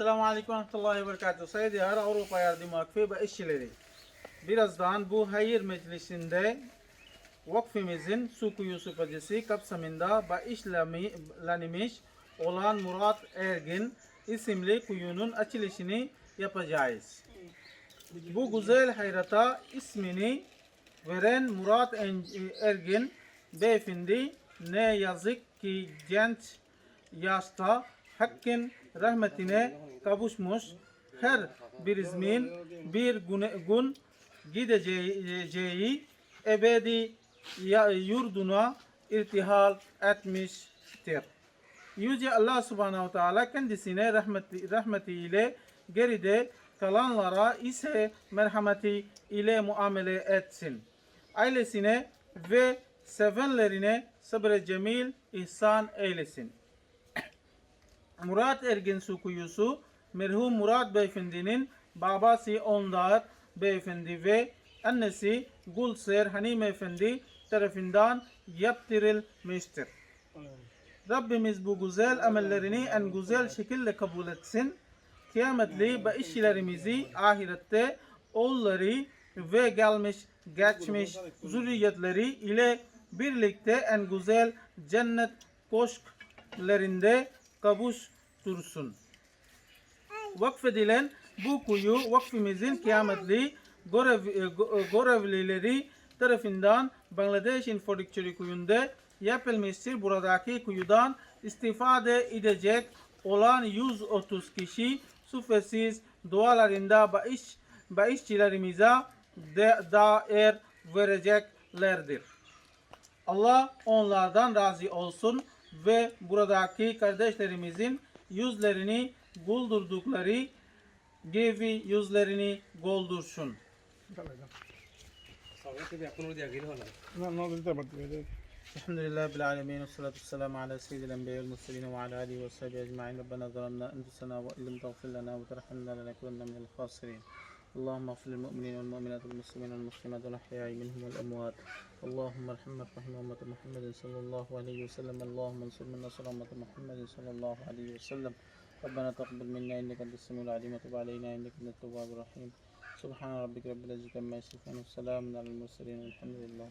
Selamun Aleyküm Rahmetullahi Berekatuhu. Sayın Diyar Avrupa Yardım Vakfı ve işçileri. Birazdan bu hayır meclisinde vakfimizin su kuyusu projesi kapsamında bağışlanmış olan Murat Ergin isimli kuyunun açılışını yapacağız. Bu güzel hayrata ismini veren Murat Ergin beyefendi ne yazık ki genç yaşta Hakk'ın rahmetine kavuşmuş her birimizin bir güne- gün gideceği ebedi yurduna irtihal etmiştir. Yüce Allah subhanahu teala kendisine rahmeti, rahmetiyle geride kalanlara ise merhameti ile muamele etsin. Ailesine ve sevenlerine sabır cemil ihsan eylesin. Murat Ergin Su Kuyusu merhum Murat Beyefendi'nin babası Ondar Beyefendi ve annesi Gulser Hanime Efendi tarafından yaptırılmıştır. Rabbimiz bu güzel amellerini en güzel şekilde kabul etsin. Kıyametli ve işçilerimizi ahirette oğulları ve gelmiş geçmiş zürriyetleri ile birlikte en güzel cennet koşklarında kavuştursun. Vakfedilen bu kuyu vakfimizin kıyametli görev, e, gö- e, görevlileri tarafından Bangladeş'in Fordikçeri kuyunda yapılmıştır. Buradaki kuyudan istifade edecek olan 130 kişi sufesiz dualarında bağış, bağışçılarımıza de, dair vereceklerdir. Allah onlardan razı olsun ve buradaki kardeşlerimizin yüzlerini Goldurdukları gibi yüzlerini goldursun. Elhamdülillah bil alemin ve salatu selamu ala seyyidil enbiya ve murselin ve ala alihi ve sahbihi ecma'in. Rabbena zalamna enfusena ve illem tagfir lana ve terhamna ربنا تقبل منا إنك أنت السميع العليم وتب علينا إنك أنت التواب الرحيم. سبحان ربك رب العزة عما يصفون والسلام على المرسلين والحمد لله.